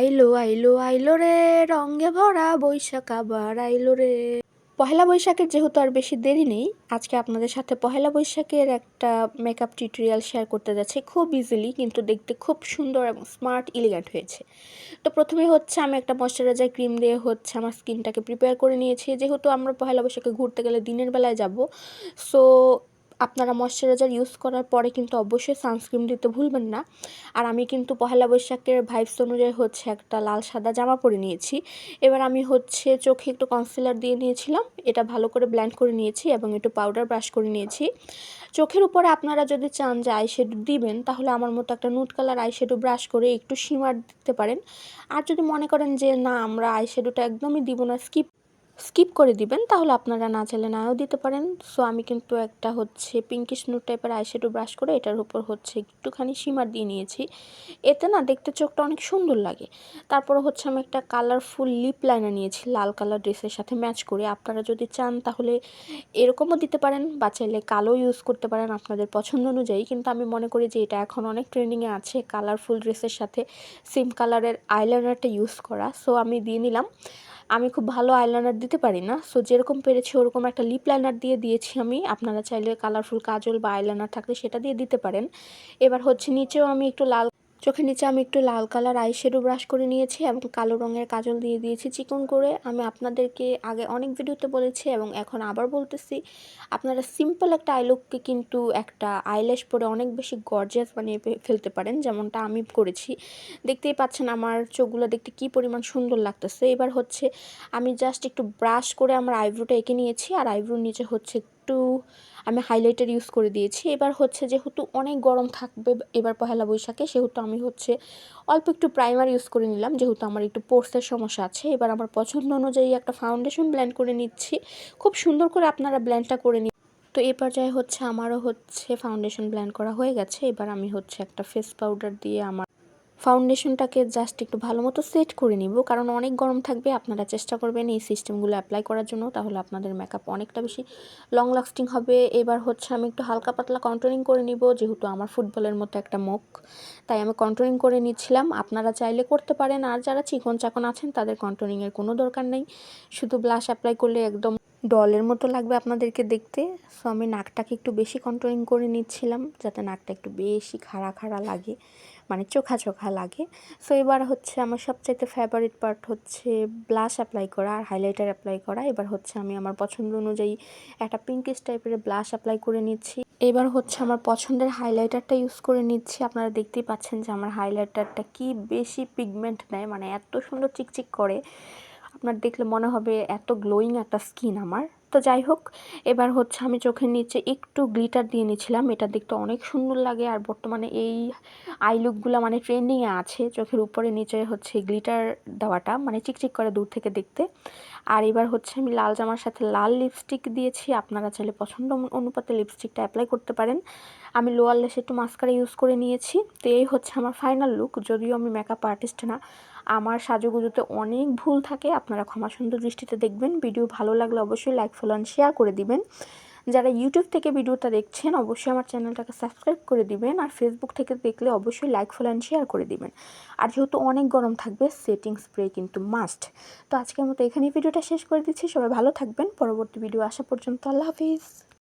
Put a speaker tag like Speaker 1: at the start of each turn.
Speaker 1: আইলো আইলো আইলো রে, রঙে ভরা বৈশাখ আবার আইলো রে। পহেলা বৈশাখের যেহেতু আর বেশি দেরি নেই, আজকে আপনাদের সাথে পহেলা বৈশাখের একটা মেকআপ টিউটোরিয়াল শেয়ার করতে যাচ্ছি। খুব ইজিলি কিন্তু দেখতে খুব সুন্দর এবং স্মার্ট ইলিগেন্ট হয়েছে। তো প্রথমে হচ্ছে আমি একটা ময়শ্চারাইজার ক্রিম দিয়ে হচ্ছে আমার স্কিনটাকে প্রিপেয়ার করে নিয়েছি। যেহেতু আমরা পহেলা বৈশাখে ঘুরতে গেলে দিনের বেলায় যাব সো আপনারা ময়শ্চারাইজার ইউজ করার পরে কিন্তু অবশ্যই সানস্ক্রিন দিতে ভুলবেন না। আর আমি কিন্তু পহেলা বৈশাখের ভাইবস অনুযায়ী হচ্ছে একটা লাল সাদা জামা পরে নিয়েছি। এবার আমি হচ্ছে চোখে একটু কনসিলার দিয়ে নিয়েছিলাম। এটা ভালো করে ব্ল্যান্ড করে নিয়েছি এবং একটু পাউডার ব্রাশ করে নিয়েছি। চোখের উপরে আপনারা যদি চান যে আইশ্যাডো দিবেন, তাহলে আমার মতো একটা নুট কালার আইশ্যাডো ব্রাশ করে একটু শিমার দিতে পারেন। আর যদি মনে করেন যে না, আমরা আইশ্যাডোটা একদমই দিব না স্কিপ স্কিপ করে দিবেন, তাহলে আপনারা না চাইলে নাও দিতে পারেন। সো আমি কিন্তু একটা হচ্ছে পিঙ্কিশ নুট টাইপের আইশ্যাডো ব্রাশ করে এটার উপর হচ্ছে একটুখানি শিমার দিয়ে নিয়েছি। এতে না দেখতে চোখটা অনেক সুন্দর লাগে। তারপর হচ্ছে আমি একটা কালারফুল লিপ লাইনার নিয়েছি, লাল কালার ড্রেসের সাথে ম্যাচ করে। আপনারা যদি চান তাহলে এরকমও দিতে পারেন, বা চাইলে কালো ইউজ করতে পারেন আপনাদের পছন্দ অনুযায়ী। কিন্তু আমি মনে করি যে এটা এখন অনেক ট্রেন্ডিংয়ে আছে কালারফুল ড্রেসের সাথে সিম কালারের আইলাইনারটা ইউজ করা। সো আমি দিয়ে নিলাম। আমি খুব ভালো আইলাইনার দিতে পারি না। সো যেরকম পেরেছি ওরকম একটা লিপ লাইনার দিয়ে দিয়েছি আমি। আপনারা চাইলে কালারফুল কাজল বা আইলাইনার থাকলে সেটা দিয়ে দিতে পারেন। এবার হচ্ছে নিচেও আমি একটু লাল চোখের নিচে আমি একটু লাল কালার আইশ্যাডো ব্রাশ করে নিয়েছি এবং কালো রঙের কাজল দিয়ে দিয়েছি চিকন করে। আমি আপনাদেরকে আগে অনেক ভিডিওতে বলেছি এবং এখন আবার বলতেছি, আপনারা সিম্পল একটা আইলুককে কিন্তু একটা আইল্যাশ পরে অনেক বেশি গর্জিয়াস বানিয়ে ফেলতে পারেন, যেমনটা আমি করেছি। দেখতেই পাচ্ছেন আমার চোখগুলো দেখতে কি পরিমাণ সুন্দর লাগতেছে। এবার হচ্ছে, আমি জাস্ট একটু ব্রাশ করে আমার আইব্রোটা এঁকে নিয়েছি, আর আইব্রোর নিচে হচ্ছে একটু আমি হাইলাইটার ইউজ করে দিয়েছি। এবার হচ্ছে যেহেতু অনেক গরম থাকবে এবার পহেলা বৈশাখে, সেহেতু আমি হচ্ছে অল্প একটু প্রাইমার ইউজ করে নিলাম, যেহেতু আমার একটু পোর্সের সমস্যা আছে। এবার আমার পছন্দ অনুযায়ী একটা ফাউন্ডেশন ব্ল্যান্ড করে নিচ্ছি। খুব সুন্দর করে আপনারা ব্ল্যান্ডটা করে নিন তো এই পর্যায়ে হচ্ছে আমারও হচ্ছে ফাউন্ডেশন ব্ল্যান্ড করা হয়ে গেছে। এবার আমি হচ্ছে একটা ফেস পাউডার দিয়ে আমার ফাউন্ডেশনটাকে জাস্ট একটু ভালো মতো সেট করে নিব। কারণ অনেক গরম থাকবে, আপনারা চেষ্টা করবেন এই সিস্টেমগুলো অ্যাপ্লাই করার জন্য। তাহলে আপনাদের মেকআপ অনেকটা বেশি লং লাস্টিং হবে। এবার হচ্ছে আমি একটু হালকা পাতলা কন্ট্রোলিং করে নিব, যেহেতু আমার ফুটবলের মতো একটা মুখ। তাই আমি কন্ট্রোলিং করে নিচ্ছিলাম। আপনারা চাইলে করতে পারেন। আর যারা চিকন চাকন আছেন, তাদের কন্ট্রোলিংয়ের কোনো দরকার নেই। শুধু ব্লাশ অ্যাপ্লাই করলে একদম ডলের মতো লাগবে আপনাদেরকে দেখতে। সো আমি নাকটাকে একটু বেশি কন্ট্রোলিং করে নিচ্ছিলাম, যাতে নাকটা একটু বেশি খাড়া খাড়া লাগে মানে চোখা চোখা লাগে। সো এবার হচ্ছে আমার সবচাইতে ফেভারিট পার্ট হচ্ছে ব্লাশ অ্যাপ্লাই করা আর হাইলাইটার অ্যাপ্লাই করা। এবার হচ্ছে আমি আমার পছন্দ অনুযায়ী একটা পিঙ্কিশ টাইপের ব্লাশ অ্যাপ্লাই করে নিচ্ছি। এবার হচ্ছে আমার পছন্দের হাইলাইটারটা ইউজ করে নিচ্ছি। আপনারা দেখতেই পাচ্ছেন যে আমার হাইলাইটারটা কি বেশি পিগমেন্ট নেয় মানে এত সুন্দর চিকচিক করে। আপনার দেখলে মনে হবে এত গ্লোয়িং একটা স্কিন আমার। তো যাই হোক, এবার হচ্ছে আমি চোখের নিচে একটু গ্লিটার দিয়ে নিয়েছিলাম। এটা দেখতে অনেক সুন্দর লাগে আর বর্তমানে এই আই লুকগুলো মানে ট্রেন্ডিংয়ে আছে। চোখের উপরে নিচে হচ্ছে গ্লিটার দেওয়াটা মানে চিকচিক করে দূর থেকে দেখতে। আর এবার হচ্ছে আমি লাল জামার সাথে লাল লিপস্টিক দিয়েছি। আপনারা চাইলে পছন্দ অনুপাতে লিপস্টিকটা অ্যাপ্লাই করতে পারেন। আমি লোয়ার লেসে একটু মাস্কারা ইউজ করে নিয়েছি। তো এই হচ্ছে আমার ফাইনাল লুক যদিও আমি মেকআপ আর্টিস্ট না আমার সাজুগুজুতে অনেক ভুল থাকে, আপনারা ক্ষমা সুন্দর দৃষ্টিতে দেখবেন। ভিডিও ভালো লাগলে অবশ্যই লাইক ফলো শেয়ার করে দিবেন। যারা ইউটিউব থেকে ভিডিওটা দেখছেন, অবশ্যই আমার চ্যানেলটাকে সাবস্ক্রাইব করে দিবেন আর ফেসবুক থেকে দেখলে অবশ্যই লাইক ফলো অ্যান্ড শেয়ার করে দিবেন। আর যেহেতু অনেক গরম থাকবে সেটিং স্প্রে কিন্তু মাস্ট তো আজকের মতো এখানেই ভিডিওটা শেষ করে দিচ্ছি। সবাই ভালো থাকবেন। পরবর্তী ভিডিও আসা পর্যন্ত আল্লাহ হাফিজ।